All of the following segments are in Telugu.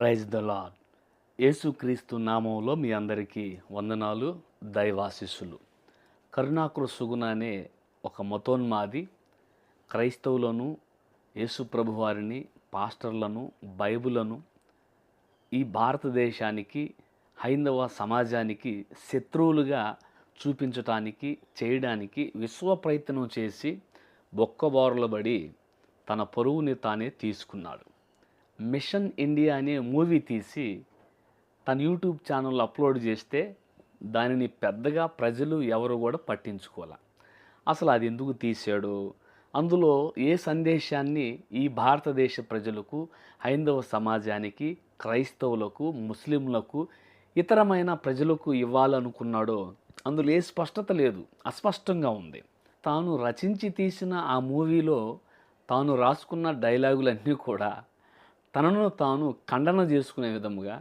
ప్రైజ్ ద లాడ్ యేసుక్రీస్తు నామంలో మీ అందరికీ వందనాలు దైవాశిస్సులు. కరుణాకృ సుగుణ అనే ఒక మతోన్మాది క్రైస్తవులను యేసు ప్రభువారిని పాస్టర్లను బైబులను ఈ భారతదేశానికి హైందవ సమాజానికి శత్రువులుగా చూపించటానికి చేయడానికి విశ్వ ప్రయత్నం చేసి బొక్కబోరలబడి తన పరువుని తానే తీసుకున్నాడు. మిషన్ ఇండియా అనే మూవీ తీసి తన యూట్యూబ్ ఛానల్లో అప్లోడ్ చేస్తే దానిని పెద్దగా ప్రజలు ఎవరు కూడా పట్టించుకోలే అసలు అది ఎందుకు తీశాడు? అందులో ఏ సందేశాన్ని ఈ భారతదేశ ప్రజలకు హైందవ సమాజానికి క్రైస్తవులకు ముస్లింలకు ఇతరమైన ప్రజలకు ఇవ్వాలనుకున్నాడో అందులో ఏ స్పష్టత లేదు అస్పష్టంగా ఉంది. తాను రచించి తీసిన ఆ మూవీలో తాను రాసుకున్న డైలాగులన్నీ కూడా తనను తాను ఖండన చేసుకునే విధముగా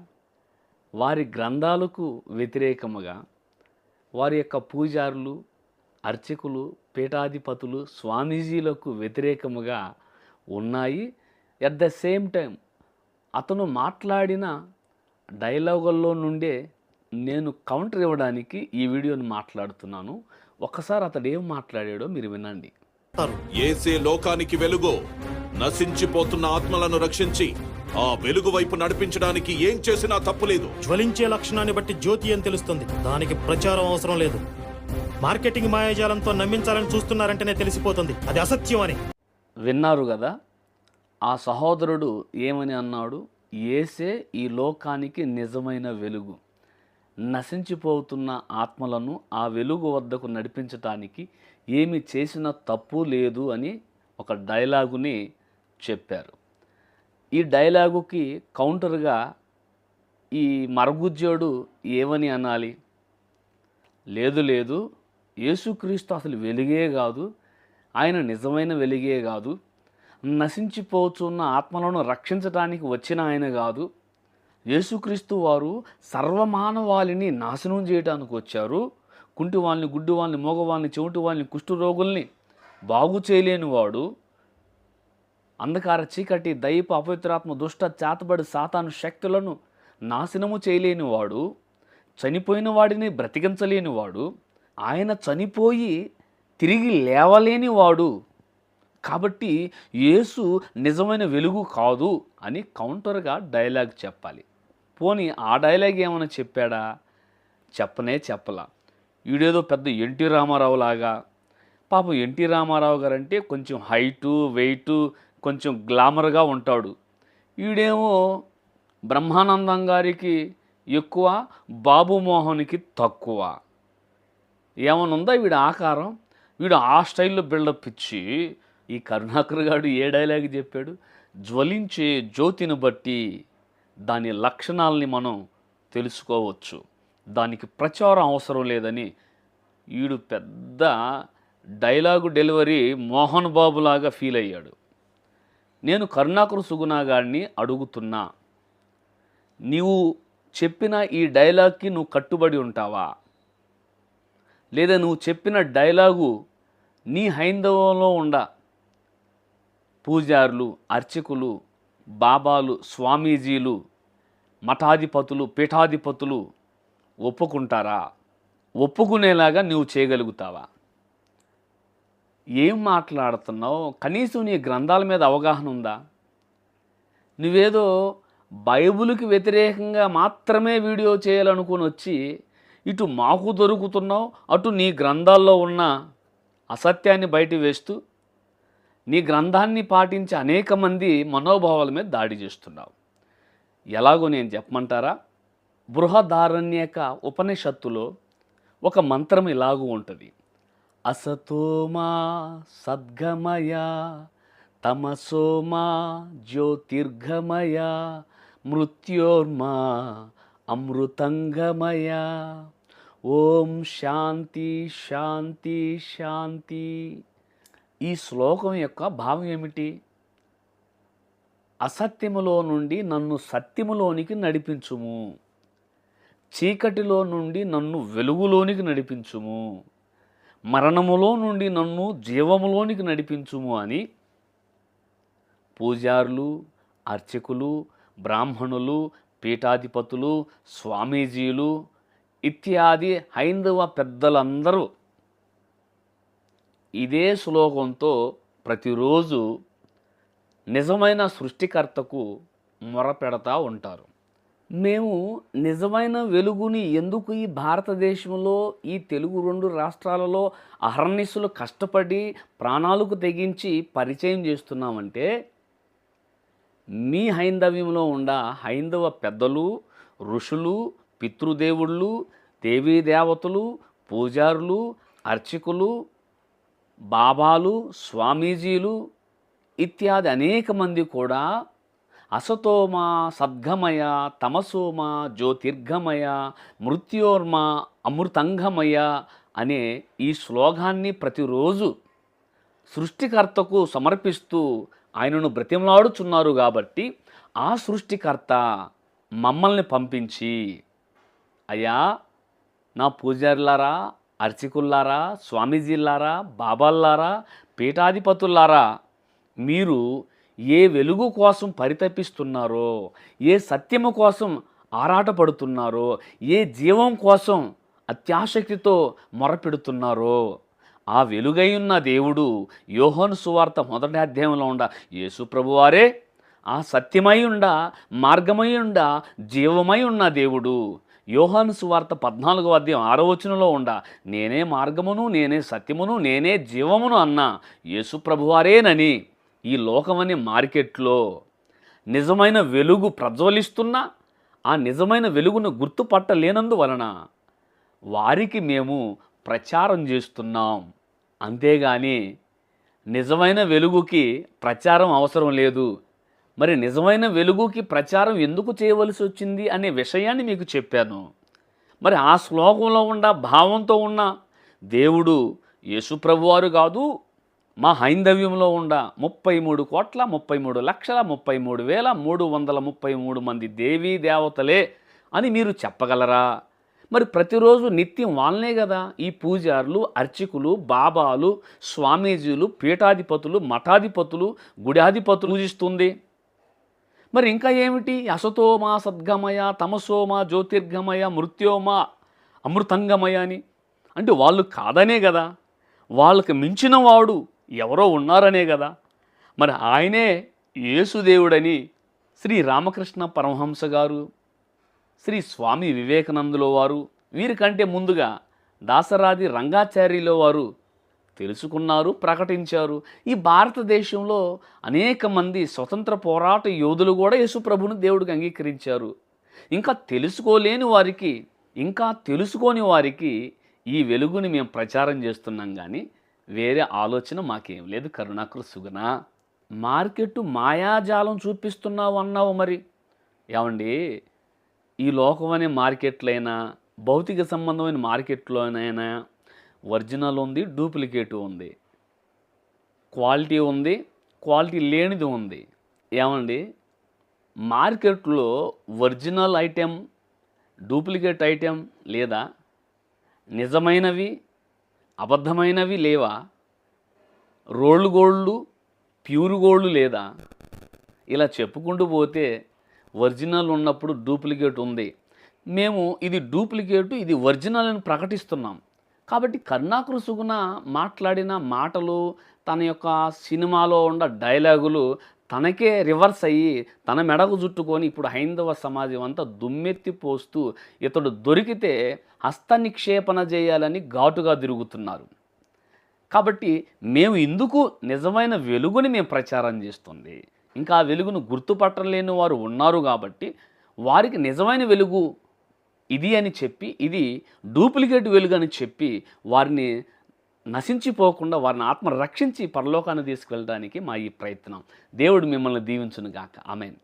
వారి గ్రంథాలకు వ్యతిరేకముగా వారి యొక్క పూజారులు అర్చకులు పీఠాధిపతులు స్వామీజీలకు వ్యతిరేకముగా ఉన్నాయి. ఎట్ ద సేమ్ టైం అతను మాట్లాడిన డైలాగుల్లో నుండే నేను కౌంటర్ ఇవ్వడానికి ఈ వీడియోని మాట్లాడుతున్నాను. ఒకసారి అతడు ఏం మాట్లాడాడో మీరు వినండి. ఏసే లోకానికి వెలుగు. నశించిపోతున్న ఆత్మలను రక్షించి ఆ వెలుగు వైపు నడిపించడానికి ఏం చేసినా తప్పులేదు. జ్వలించే లక్షణాన్ని బట్టి జ్యోతి అని తెలుస్తుంది. దానికి ప్రచారం అవసరం లేదు. మార్కెటింగ్ మాయాజాలంతో నమ్మించాలని చూస్తున్నారంటేనే తెలిసిపోతుంది. అది అసత్యం అని విన్నారు కదా ఆ సహోదరుడు ఏమని అన్నాడు? ఏసే ఈ లోకానికి నిజమైన వెలుగు. నశించిపోతున్న ఆత్మలను ఆ వెలుగు వద్దకు నడిపించటానికి ఏమి చేసిన తప్పు లేదు అని ఒక డైలాగుని చెప్పారు. ఈ డైలాగుకి కౌంటర్గా ఈ మరగుజ్జోడు ఏమని అనాలి? లేదు లేదు. యేసుక్రీస్తు అసలు వెలుగే కాదు. ఆయన నిజమైన వెలుగే కాదు. నశించిపోతున్న ఆత్మలను రక్షించడానికి వచ్చిన ఆయన కాదు. యేసుక్రీస్తు వారు సర్వమానవాళిని నాశనం చేయడానికి వచ్చారు. కుంటి వాళ్ళని గుడ్డు వాళ్ళని మోగవాళ్ళని చెవిటి వాళ్ళని కుష్ఠరోగుల్ని బాగు చేయలేని వాడు. అంధకార చీకటి దైప అపవిత్రాత్మ దుష్ట చేతబడి సాతాను శక్తులను నాశనము చేయలేని వాడు. చనిపోయిన వాడిని బ్రతికించలేని వాడు. ఆయన చనిపోయి తిరిగి లేవలేని వాడు. కాబట్టి యేసు నిజమైన వెలుగు కాదు అని కౌంటర్గా డైలాగ్ చెప్పాలి. పోనీ ఆ డైలాగ్ ఏమైనా చెప్పాడా? చెప్పనే చెప్పలా. వీడేదో పెద్ద ఎన్టీ రామారావు లాగా. పాపం ఎన్టీ రామారావు గారు అంటే కొంచెం హైటు వెయిట్ కొంచెం గ్లామర్గా ఉంటాడు. వీడేమో బ్రహ్మానందం గారికి ఎక్కువ బాబు మోహన్కి తక్కువ. ఏమనుందా వీడి ఆకారం? వీడు ఆ స్టైల్లో బిల్డప్ ఇచ్చి ఈ కరుణాకర్ గారు ఏ డైలాగ్ చెప్పాడు? జ్వలించే జ్యోతిని బట్టి. దాని లక్షణాలని మనం తెలుసుకోవచ్చు. దానికి ప్రచారం అవసరం లేదని వీడు పెద్ద డైలాగు డెలివరీ మోహన్ బాబు లాగా ఫీల్ అయ్యాడు. నేను కరుణాకర్ సుగుణా గారిని అడుగుతున్నా నీవు చెప్పిన ఈ డైలాగ్కి నువ్వు కట్టుబడి ఉంటావా? లేదా నువ్వు చెప్పిన డైలాగు నీ హైందవంలో ఉండ పూజారులు అర్చకులు బాబాలు స్వామీజీలు మఠాధిపతులు పీఠాధిపతులు ఒప్పుకుంటారా? ఒప్పుకునేలాగా నువ్వు చేయగలుగుతావా? ఏం మాట్లాడుతున్నావు? కనీసం నీ గ్రంథాల మీద అవగాహన ఉందా? నువ్వేదో బైబిల్కి వ్యతిరేకంగా మాత్రమే వీడియో చేయాలనుకుని వచ్చి ఇటు మాకు దొరుకుతున్నావు అటు నీ గ్రంథాల్లో ఉన్న అసత్యాన్ని బయట వేస్తూ నీ గ్రంథాన్ని పాటించే అనేక మంది మనోభావాల మీద దాడి చేస్తున్నావు. ఎలాగో నేను చెప్పమంటారా? బృహదారణ్యక ఉపనిషత్తులో ఒక మంత్రం ఇలాగూ ఉంటుంది. అసతోమా సద్గమయ తమసోమా జ్యోతిర్గమయ మృత్యోర్మా అమృతంగమయ. ఓం శాంతి శాంతి శాంతి. ఈ శ్లోకం యొక్క భావం ఏమిటి? అసత్యములో నుండి నన్ను సత్యములోనికి నడిపించుము. చీకటిలో నుండి నన్ను వెలుగులోనికి నడిపించుము. మరణములో నుండి నన్ను జీవములోనికి నడిపించుము అని పూజారులు అర్చకులు బ్రాహ్మణులు పీఠాధిపతులు స్వామీజీలు ఇత్యాది హైందవ పెద్దలందరూ ఇదే శ్లోకంతో ప్రతిరోజు నిజమైన సృష్టికర్తకు మొరపెడతా ఉంటారు. మేము నిజమైన వెలుగుని ఎందుకు ఈ భారతదేశంలో ఈ తెలుగు రెండు రాష్ట్రాలలో అహర్నిశలు కష్టపడి ప్రాణాలకు తెగించి పరిచయం చేస్తున్నామంటే మీ హైందవ్యంలో ఉండ హైందవ పెద్దలు ఋషులు పితృదేవుళ్ళు దేవీ దేవతలు పూజారులు అర్చకులు బాబాలు స్వామీజీలు ఇత్యాది అనేక మంది కూడా అసతోమ సద్గమయ తమసోమ జ్యోతిర్ఘమయ మృత్యోర్మ అమృతంగమయ అనే ఈ శ్లోకాన్ని ప్రతిరోజు సృష్టికర్తకు సమర్పిస్తూ ఆయనను బ్రతిమలాడుచున్నారు కాబట్టి ఆ సృష్టికర్త మమ్మల్ని పంపించి అయ్యా నా పూజారులారా అర్చకుల్లారా స్వామీజీలారా బాబాల్లారా పీఠాధిపతుల్లారా మీరు ఏ వెలుగు కోసం పరితపిస్తున్నారో ఏ సత్యము కోసం ఆరాటపడుతున్నారో ఏ జీవం కోసం అత్యాసక్తితో మొరపెడుతున్నారో ఆ వెలుగై ఉన్న దేవుడు యోహోను సువార్త మొదటి అధ్యాయంలో ఉండ యేసు ప్రభువారే ఆ సత్యమై ఉండ మార్గమై ఉండ జీవమై ఉన్న దేవుడు యోహాను సువార్త పద్నాలుగో అధ్యాయం ఆరో వచనంలో ఉండ నేనే మార్గమును నేనే సత్యమును నేనే జీవమును అన్న యేసు ప్రభువారేనని ఈ లోకమనే మార్కెట్లో నిజమైన వెలుగు ప్రజ్వలిస్తున్న ఆ నిజమైన వెలుగును గుర్తుపట్టలేనందువలన వారికి మేము ప్రచారం చేస్తున్నాం. అంతేగాని నిజమైన వెలుగుకి ప్రచారం అవసరం లేదు. మరి నిజమైన వెలుగుకి ప్రచారం ఎందుకు చేయవలసి వచ్చింది అనే విషయాన్ని మీకు చెప్పాను. మరి ఆ శ్లోకంలో ఉన్న భావంతో ఉన్న దేవుడు యేసుప్రభువారు కాదు మా హైందవ్యంలో ఉండ ముప్పై మూడు కోట్ల ముప్పై మూడు లక్షల ముప్పై మూడు వేల మూడు వందల ముప్పై మూడు మంది దేవీ దేవతలే అని మీరు చెప్పగలరా? మరి ప్రతిరోజు నిత్యం వాళ్ళనే కదా? ఈ పూజారులు అర్చకులు బాబాలు స్వామీజీలు పీఠాధిపతులు మఠాధిపతులు గుడాధిపతులు పూజిస్తుంది. మరి ఇంకా ఏమిటి? అసతోమా సద్గమయ తమసోమా జ్యోతిర్గమయ మృత్యోమా అమృతంగమయ అని. అంటే వాళ్ళు కాదనే కదా. వాళ్ళకి మించిన వాడు ఎవరో ఉన్నారనే కదా. మరి ఆయనే యేసుదేవుడని శ్రీ రామకృష్ణ పరమహంస గారు శ్రీ స్వామి వివేకానందులో వారు వీరికంటే ముందుగా దాసరాది రంగాచార్యుల వారు తెలుసుకున్నారు ప్రకటించారు. ఈ భారతదేశంలో అనేక మంది స్వతంత్ర పోరాట యోధులు కూడా యేసుప్రభుని దేవుడికి అంగీకరించారు. ఇంకా తెలుసుకోలేని వారికి ఇంకా తెలుసుకోని వారికి ఈ వెలుగుని మేము ప్రచారం చేస్తున్నాం కానీ వేరే ఆలోచన మాకేం లేదు. కరుణాకర్ సుగుణ మార్కెట్ మాయాజాలం చూపిస్తున్నావు అన్నావు మరి. ఏమండి? ఈ లోకం అనే మార్కెట్లైనా భౌతిక సంబంధమైన మార్కెట్లోనైనా ఒరిజినల్ ఉంది డూప్లికేట్ ఉంది. క్వాలిటీ ఉంది క్వాలిటీ లేనిది ఉంది. ఏమండి? మార్కెట్లో ఒరిజినల్ ఐటెం డూప్లికేట్ ఐటెం లేదా నిజమైనవి అబద్ధమైనవి లేవా? రోల్డ్ గోల్డ్ ప్యూర్ గోల్డ్ లేదా? ఇలా చెప్పుకుంటూ పోతే ఒరిజినల్ ఉన్నప్పుడు డూప్లికేట్ ఉంది. మేము ఇది డూప్లికేట్ ఇది ఒరిజినల్ అని ప్రకటిస్తున్నాం. కాబట్టి కరుణాకరు సుగుణ మాట్లాడిన మాటలు తన యొక్క సినిమాలో ఉన్న డైలాగులు తనకే రివర్స్ అయ్యి తన మెడకు చుట్టుకొని ఇప్పుడు హైందవ సమాజం అంతా దుమ్మెత్తి పోస్తూ ఇతడు దొరికితే హస్త నిక్షేపణ చేయాలని ఘాటుగా తిరుగుతున్నారు. కాబట్టి మేము ఇందుకు నిజమైన వెలుగుని మేము ప్రచారం చేస్తుంది. ఇంకా ఆ వెలుగును గుర్తుపట్టలేని వారు ఉన్నారు కాబట్టి వారికి నిజమైన వెలుగు ఇది అని చెప్పి ఇది డూప్లికేట్ వెలుగు అని చెప్పి వారిని నశించిపోకుండా వారిని ఆత్మ రక్షించి పరలోకాన్ని తీసుకువెళ్ళడానికి మా ఈ ప్రయత్నం. దేవుడు మిమ్మల్ని దీవించును గాక ఆమెన్.